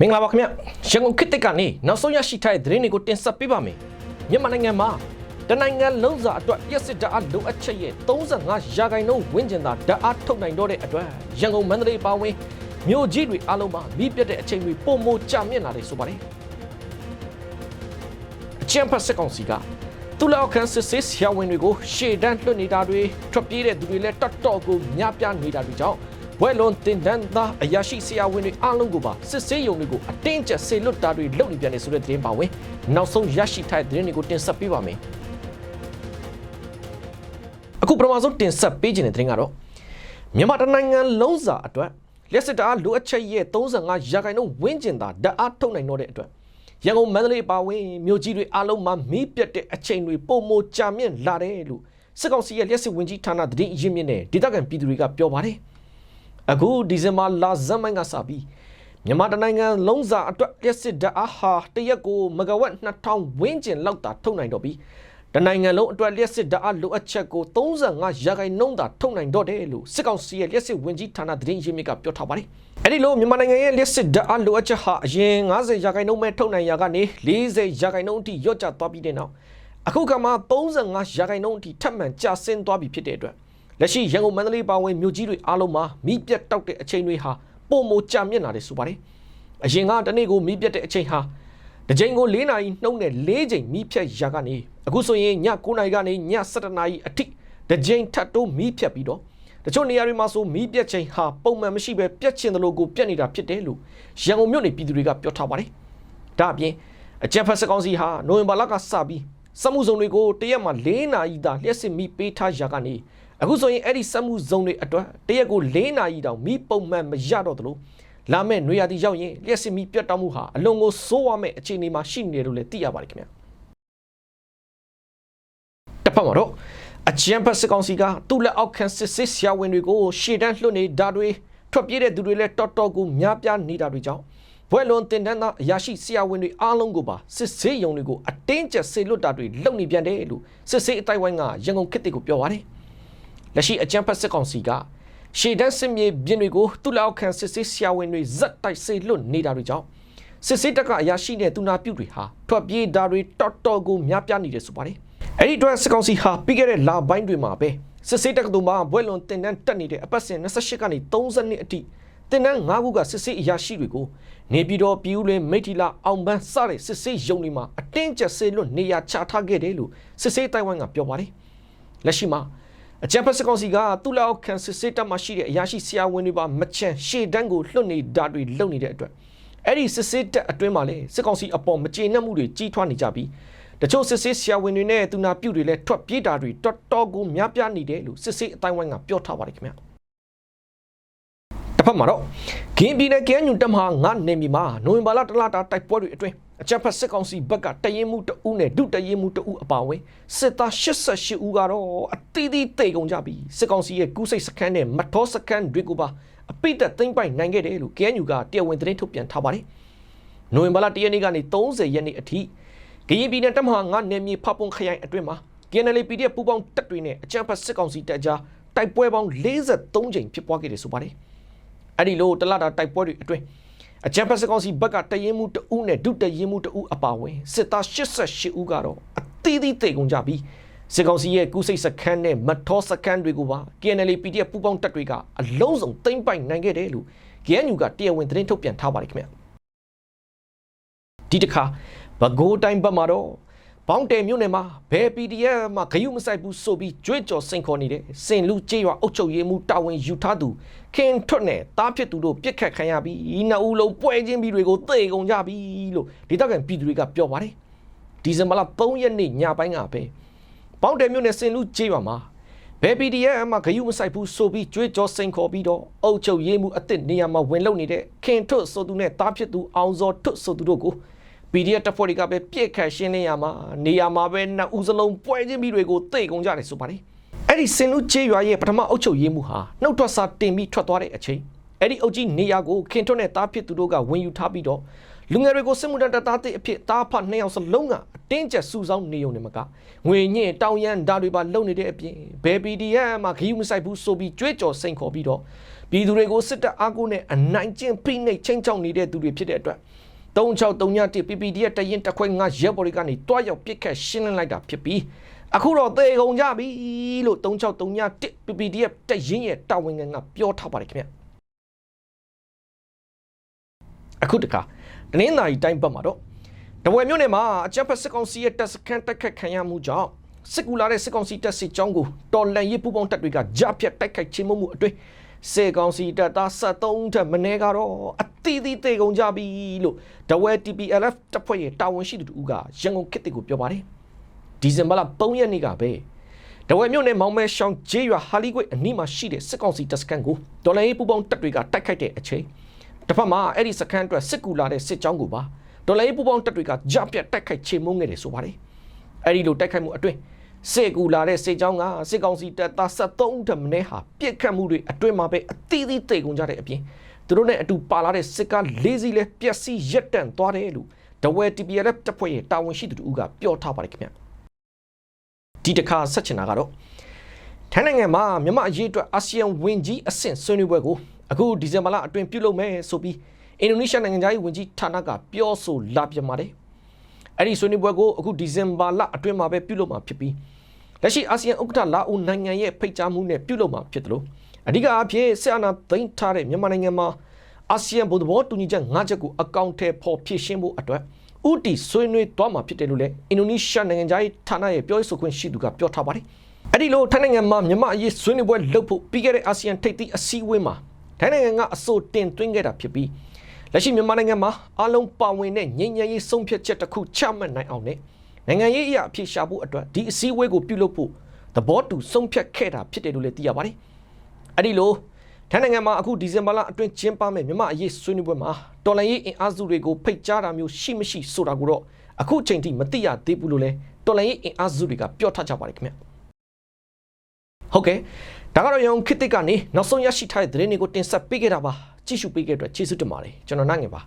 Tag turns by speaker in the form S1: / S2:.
S1: မင်္ဂလာပါခင်ဗျရန်ကုန်ခေတ်တစ်ကနေနောက်ဆုံးရရှိထားတဲ့သတင်းတွေကိုတင်ဆက်ပေးပါမယ်မြန်မာနိုင်ငံမှာတနိုင်ငံလုံးစာအတွက်ရက်စစ်ဓာတ်အားလိုအပ်ချက်ရဲ့35ရာခိုင်နှုန်းဝန်းကျင်သာဓာတ်အားထုတ်နိုင်တော့တဲ့အတွက်ရန်ကုန်မန္တလေးပါဝင်မြို့ကြီးတွေအားလုံးမှာမိပြတ်တဲ့အချိန်တွေပုံမိုကြမြင့်လာတယ်ဆိုပါတယ်အချမ်းဖတ်စက်ကောင်စီကသူလောက်ခန်းစစ်စစ်ဆရာဝန်တွေကိုရှေ့တန်းလွှတ်နေတာတွေထွက်ပြေးတဲ့သူတွေလည်းတတ်တော့ကိုများပြားနေတာတွေကြောင့် ဘွဲလွန်တင်တန်းသားအရာရှိဆရာဝန်တွေအားလုံးကိုပါစစ်ဆေးရုံတွေကိုအတင်းကျပ်ဆေလွတ်တာတွေလုပ်နေပြန်နေဆိုတဲ့သတင်းပါဝင်နောက်ဆုံးရရှိထားတဲ့သတင်းတွေကိုတင်ဆက်ပေးပါမယ်အခုပထမဆုံးတင်ဆက်ပေးခြင်းတဲ့သတင်းကတော့မြန်မာတိုင်းနိုင်ငံလုံးစာအတွက်လက်စစ်တားလိုအပ်ချက်ရဲ့35ရာခိုင်နှုန်းဝန်းကျင်သာဓာတ်အားထုတ်နိုင်တော့တဲ့အတွက်ရန်ကုန်မန္တလေးပါဝင်မြို့ကြီးတွေအားလုံးမှာမီးပြတ်တဲ့အချိန်တွေပုံမကြာမြင့်လာတယ်လို့စစ်ကောင်စီရဲ့လက်စစ်ဝင်ကြီးဌာနသတင်းအရင်းမြစ်နဲ့ဒေသခံပြည်သူတွေကပြောပါတယ် အခုဒီဇင်ဘာလဇန်မိုင်းကစပြီးမြန်မာတိုင်းနိုင်ငံလုံးစာအတွက်လက်စစ်ဓာတ်အားဟာတရက်ကိုမဂါဝတ်2000ဝန်းကျင်လောက်သာထုတ်နိုင်တော့ပြီးတနိုင်ငံလုံးအတွက်လျှက်စစ်ဓာတ်အားလိုအပ်ချက်ကို35ရာခိုင်နှုန်းသာထုတ်နိုင်တော့တယ်လို့စစ်ကောင်စီရဲ့လျှက်စစ်ဝင်ကြီးဌာနသတင်းရင်းမြစ်ကပြောထားပါတယ်။အဲဒီလိုမြန်မာနိုင်ငံရဲ့လျှက်စစ်ဓာတ်အားလိုအပ်ချက်ဟာအရင်90ရာခိုင်နှုန်းပဲထုတ်နိုင်ရာကနေ40ရာခိုင်နှုန်းအထိလျော့ကျသွားပြီးတဲ့နောက်အခုကမှ35ရာခိုင်နှုန်းအထိထပ်မံကျဆင်းသွားပြီဖြစ်တဲ့အတွက် လက်ရှိရန်ကုန်မန္တလေးပါဝင်မြို့ကြီးတွေအားလုံးမှာမိပြတ်တောက်တဲ့အချိန်တွေဟာပုံမကြမြင့်လာတယ်ဆိုပါတယ်။အရင်ကတနေ့ကိုမိပြတ်တဲ့အချိန်ဟာတစ်ချိန်ကို၄နာရီနှုံးနဲ့၄ချိန်မိဖြတ်ရာကနေအခုဆိုရင်ည9နာရီကနေည7နာရီအထိတစ်ချိန်ထပ်တိုးမိဖြတ်ပြီးတော့တချို့နေရာတွေမှာဆိုမိပြတ်ချိန်ဟာပုံမှန်မရှိပဲပြတ်ချင်တယ်လို့ကိုပြတ်နေတာဖြစ်တယ်လို့ရန်ကုန်မြို့နေပြည်သူတွေကပြောထားပါတယ်။ဒါအပြင်အကြံဖက်စကောင်စီဟာနိုဝင်ဘာလကစပြီးစက်မှုဇုံတွေကိုတရက်မှာ၄နာရီသာလျှက်စစ်မိပေးထားရာကနေ အခုဆိုရင်အဲ့ဒီစက်မှုဇုံတွေအတွက်တရက်ကို၄နာရီတောင်မိပုံမှန်မရတော့သလိုလာမဲ့နွေရာသီရောက်ရင်လျှက်စစ်မီပြတ်တောက်မှုဟာအလွန်ကိုစိုးရမယ့်အခြေအနေမှာရှိနေတယ်လို့လည်းသိရပါတယ်ခင်ဗျာတစ်ဖက်မှာတော့အချမ်းဖက်စစ်ကောင်စီကသူ့လက်အောက်ခံစစ်စစ်ဆရာဝန်တွေကိုရှေ့တန်းလွှတ်နေတာတွေထွက်ပြေးတဲ့သူတွေလည်းတော်တော်ကိုများပြားနေတာတွေကြောင့်ဘွဲလွန်တင်တန်းသားအရာရှိဆရာဝန်တွေအားလုံးကိုပါစစ်ဆေးရုံတွေကိုအတင်းကျပ်ဆေလွတ်တာတွေလုပ်နေပြန်တယ်လို့စစ်ဆေးအတိုင်းဝိုင်းကရန်ကုန်ခေတ်တွေကိုပြောပါတယ် လက်ရှိအကြမ်းဖက်စစ်ကောင်စီကရှေ့တန်းစစ်မြေပြင်တွေကိုသူ့လက်အောက်ခံစစ်ဆေးဆရာဝန်တွေဇက်တိုက်ဆေလွတ်နေတာတွေကြောင့်စစ်ဆေးတက်ကအရာရှိတဲ့သူနာပြုတွေဟာထွက်ပြေးတာတွေတော်တော်ကိုများပြားနေတယ်ဆိုပါတယ်အဲ့ဒီအတွက်စစ်ကောင်စီဟာပြီးခဲ့တဲ့လပိုင်းတွေမှာပဲစစ်ဆေးတက်ကတူမှာဘွဲလွန်တင်တန်းတက်နေတဲ့အပတ်စဉ်28ကနေ30နှစ်အထိတင်တန်း9ခုကစစ်ဆေးအရာရှိတွေကိုနေပြည်တော်ပြည်ဦးလွင်မိထီလာအောင်ပန်းစတဲ့စစ်ဆေးရုံတွေမှာအတင်းကျပ်ဆေလွတ်နေရာချထားခဲ့တယ်လို့စစ်ဆေးတိုင်ဝမ်ကပြောပါတယ်လက်ရှိမှာ အကြံဖက်စကောင်စီကသူ့လက်အောက်ခံစစ်စစ်တပ်မှရှိတဲ့အရာရှိဆရာဝန်တွေပါမချန်ရှေ့တန်းကိုလွတ်နေတာတွေလုပ်နေတဲ့အတွက်အဲ့ဒီစစ်စစ်တပ်အတွင်းမှာလည်းစစ်ကောင်စီအပေါ်မကျေနပ်မှုတွေကြီးထွားနေကြပြီးတချို့စစ်စစ်ဆရာဝန်တွေနဲ့သူနာပြုတွေလည်းထွက်ပြေးတာတွေတော်တော်ကိုများပြားနေတယ်လို့စစ်စစ်အတိုင်းဝိုင်းကပြောထားပါတယ်ခင်ဗျာတစ်ဖက်မှာတော့ဂင်းပြည်နယ်ကဲညွန်တက်မဟာငါနေမီမှာနိုဝင်ဘာလတလတာတိုက်ပွဲတွေအတွင်း အကြမ်းဖက်စစ်ကောင်စီဘက်ကတရင်မှုတအုပ်နဲ့ဒုတရင်မှုတအုပ်အပါဝင်စစ်သား88ဦးကတော့အတီးတီးတိတ်ကုန်ကြပြီစစ်ကောင်စီရဲ့ကူးစိတ်စခန်းနဲ့မတော်စခန်းတွေကိုပါအပိတ်သက်သိမ့်ပိုင်နိုင်ခဲ့တယ်လို့ KNU ကတရားဝင်သတင်းထုတ်ပြန်ထားပါတယ်။နိုဝင်ဘာလ1ရက်နေ့ကနေ30ရက်နေ့အထိကရင်ပြည်နယ်တပ်မဟာ9နယ်မြေဖပွန်ခရိုင်အတွင်းမှာ KNL PDF ပူးပေါင်းတပ်တွေနဲ့အကြမ်းဖက်စစ်ကောင်စီတပ်ကြားတိုက်ပွဲပေါင်း43ကြိမ်ဖြစ်ပွားခဲ့တယ်ဆိုပါတယ်။အဲ့ဒီလိုတလတာတိုက်ပွဲတွေအတွင်း အကြံဖက်စကောင်စီဘက်ကတရင်မှုတဦးနဲ့ဒုတရင်မှုတဦးအပါဝင်စစ်သား88ဦးကတော့အသီးသီးတေကုန်ကြပြီးစစ်ကောင်စီရဲ့ကူးစိတ်စခန်းနဲ့မထောစခန်းတွေကိုပါ KNL PDF ပူးပေါင်းတပ်တွေကအလုံးစုံသိမ့်ပိုက်နိုင်ခဲ့တယ်လို့ KNU ကတရားဝင်သတင်းထုတ်ပြန်ထားပါတယ်ခင်ဗျဒီတစ်ခါဘကိုးတိုင်းဘက်မှာတော့ ဘောင်းတယ်မြို့နယ်မှာဘယ် PDF မှာဂယုမဆိုင်ဘူးဆိုပြီးကြွေးကြော်စိန်ခေါ်နေတဲ့စင်လူကျေးရွာအုပ်ချုပ်ရေးမှူးတာဝန်ယူထားသူခင်ထွတ်နဲ့တားဖြစ်သူတို့ပြစ်ခတ်ခံရပြီးနှစ်ဦးလုံးပွဲချင်းပြီးတွေကိုသေကုန်ကြပြီလို့ဒေသခံပြည်သူတွေကပြောပါတယ်ဒီဇင်ဘာလ3ရက်နေ့ညပိုင်းကပဲဘောင်းတယ်မြို့နယ်စင်လူကျေးရွာမှာဘယ် PDF မှာဂယုမဆိုင်ဘူးဆိုပြီးကြွေးကြော်စိန်ခေါ်ပြီးတော့အုပ်ချုပ်ရေးမှူးအစ်စ်နေရာမှာဝင်လုံနေတဲ့ခင်ထွတ်ဆိုသူနဲ့တားဖြစ်သူအောင်စောထွတ်ဆိုသူတို့ကို PDF တပ်ဖွဲ့တွေကပဲပြစ်ခတ်ရှင်းလင်းရမှာနေရာမှာပဲနှစ်ဦးစလုံးပွဲချင်းပြီးတွေကိုတိတ်ကုန်ကြတယ်ဆိုပါတယ်အဲ့ဒီစင်လူချေးရွာရဲ့ပထမအုပ်ချုပ်ရေးမှုဟာနှုတ်ထွက်စာတင်ပြီးထွက်သွားတဲ့အချိန်အဲ့ဒီအုပ်ကြီးနေရာကိုခင်ထွန်းနဲ့တားဖြစ်သူတို့ကဝင်ယူထားပြီးတော့လူငယ်တွေကိုစစ်မှုထမ်းတပ်သားတဲ့အဖြစ်တားဖနှစ်ယောက်စလုံးကအတင်းကျပ်စုဆောင်းနေုံနဲ့မကငွေညှင့်တောင်းရန်ဓာတ်တွေပါလုံနေတဲ့အပြင်ဘယ် PDF မှာခရီးမဆိုင်ဘူးဆိုပြီးကြွေးကြော်စိန်ခေါ်ပြီးတော့ပြည်သူတွေကိုစစ်တပ်အားကိုးနဲ့အနိုင်ကျင့်ဖိနှိပ်ချင်းချောက်နေတဲ့သူတွေဖြစ်တဲ့အတွက် 3631 PPD ရဲ့တရင်တစ်ခွဲငါရက်ဘော်တွေကနေတွားရောက်ပစ်ခတ်ရှင်းလင်းလိုက်တာဖြစ်ပြီးအခုတော့သေကုန်ကြပြီလို့3631 PPD ရဲ့တရင်ရဲ့တာဝန်ခံကပြောထားပါတယ်ခင်ဗျအခုတခါတနင်္သာရီတိုင်းဘက်မှာတော့တဝယ်မြို့နယ်မှာအကြမ်းဖက်စစ်ကောင်စီရဲ့တပ်စခန်းတိုက်ခတ်ခံရမှုကြောင့်စစ်ကူလာတဲ့စစ်ကောင်စီတပ်စစ်ကြောင်းကိုတော်လန်ရေးပူပေါင်းတပ်တွေကကြားဖြတ်တိုက်ခိုက်ခြင်းမှုအတွင်း စစ်ကောင်စီတပ်သား73ထက်မနည်းကတော့အသီးသီးတေကုန်ကြပြီလို့တဝဲ TPLF တပ်ဖွဲ့ရဲ့တာဝန်ရှိသူတို့ကရန်ကုန်ခေတ်တစ်ကိုပြောပါတယ်ဒီဇင်ဘာလ3ရက်နေ့ကပဲတဝဲမြို့နယ်မောင်မဲရှောင်းဂျေးရွာဟာလီကွေအနီးမှာရှိတဲ့စစ်ကောင်စီတပ်စခန်းကိုတော်လန်ရေးပူပေါင်းတပ်တွေကတိုက်ခိုက်တဲ့အချိန်တစ်ဖက်မှာအဲ့ဒီစခန်းအတွက်စစ်ကူလာတဲ့စစ်ကြောင်းကိုပါဒေါ်လာရေးပူပေါင်းတပ်တွေကကြားပြတ်တိုက်ခိုက်ချေမှုန်းခဲ့တယ်ဆိုပါတယ်။အဲဒီလိုတိုက်ခိုက်မှုအတွင်း စစ်ကူလာတဲ့စစ်ကြောင်းကစစ်ကောင်စီတပ်သား73ထက်မနည်းဟာပြစ်ခတ်မှုတွေအတွင်းမှာပဲအသီးသီးတိတ်ကုန်ကြတဲ့အပြင်သူတို့နဲ့အတူပါလာတဲ့စစ်ကား၄စီးလဲပျက်စီးရက်တန့်သွားတယ်လို့ဒဝဲ TPLF တပ်ဖွဲ့ရဲ့တာဝန်ရှိသူတို့ကပြောထားပါတယ်ခင်ဗျ။ဒီတစ်ခါဆက်ချင်တာကတော့ထိုင်းနိုင်ငံမှာမြန်မာအရေးအတွက်အာဆီယံဝင်ကြီးအဆင့်ဆွေးနွေးပွဲကိုအခုဒီဇင်ဘာလအတွင်းပြုလုပ်မယ်ဆိုပြီးအင်ဒိုနီးရှားနိုင်ငံသားရေးဝန်ကြီးဌာနကပြောဆိုလာပြန်ပါတယ်။ အဲ့ဒီဆွေးနွေးပွဲကိုအခုဒီဇင်ဘာလအတွင်းမှာပဲပြုလုပ်မှာဖြစ်ပြီးလက်ရှိအာဆီယံဥက္ကဋ္ဌလာအိုနိုင်ငံရဲ့ဖိတ်ကြားမှုနဲ့ပြုလုပ်မှာဖြစ်တယ်လို့အဓိကအဖြစ်ဆီယနာသိမ်းထားတဲ့မြန်မာနိုင်ငံမှာအာဆီယံဗုဒ္ဓဘောတူညီချက်၅ချက်ကိုအကောင့်ထဲပေါ်ဖြည့်ရှင်းဖို့အတွက်ဥတီဆွေးနွေးသွားမှာဖြစ်တယ်လို့လည်းအင်ဒိုနီးရှားနိုင်ငံသားရေးဌာနရဲ့ပြောရေးဆိုခွင့်ရှိသူကပြောထားပါတယ်။အဲ့ဒီလိုထိုင်းနိုင်ငံမှာမြန်မာအရေးဆွေးနွေးပွဲလုပ်ဖို့ပြီးခဲ့တဲ့အာဆီယံထိပ်သီးအစည်းအဝေးမှာထိုင်းနိုင်ငံကအဆိုတင်သွင်းခဲ့တာဖြစ်ပြီး လက်ရှိမြန်မာနိုင်ငံမှာအလုံးပါဝင်တဲ့ငြိမ်းချမ်းရေးဆုံးဖြတ်ချက်တစ်ခုချမှတ်နိုင်အောင်နဲ့နိုင်ငံရေးအရာအဖြစ်ရှာဖို့အတွက်ဒီအစည်းအဝေးကိုပြုလုပ်ဖို့သဘောတူဆုံးဖြတ်ခဲ့တာဖြစ်တယ်လို့လည်းသိရပါတယ်။အဲ့ဒီလိုထိုင်းနိုင်ငံမှာအခုဒီဇင်ဘာလအတွင်းကျင်းပမယ့်မြန်မာအရေးဆွေးနွေးပွဲမှာတော်လှန်ရေးအင်အားစုတွေကိုဖိတ်ကြားတာမျိုးရှိမရှိဆိုတာကိုတော့အခုချိန်ထိမသိရသေးဘူးလို့လည်းတော်လှန်ရေးအင်အားစုတွေကပြောထားကြပါတယ်ခင်ဗျ။ဟုတ်ကဲ့ဒါကတော့ရုံခစ်တစ်ကနေနောက်ဆုံးရရှိထားတဲ့သတင်းတွေကိုတင်ဆက်ပေးခဲ့တာပါ ကြည့်ရှုပေးခဲ့တဲ့အတွက်ကျေးဇူးတင်ပါတယ်ကျွန်တော်နိုင်ငယ်ပါ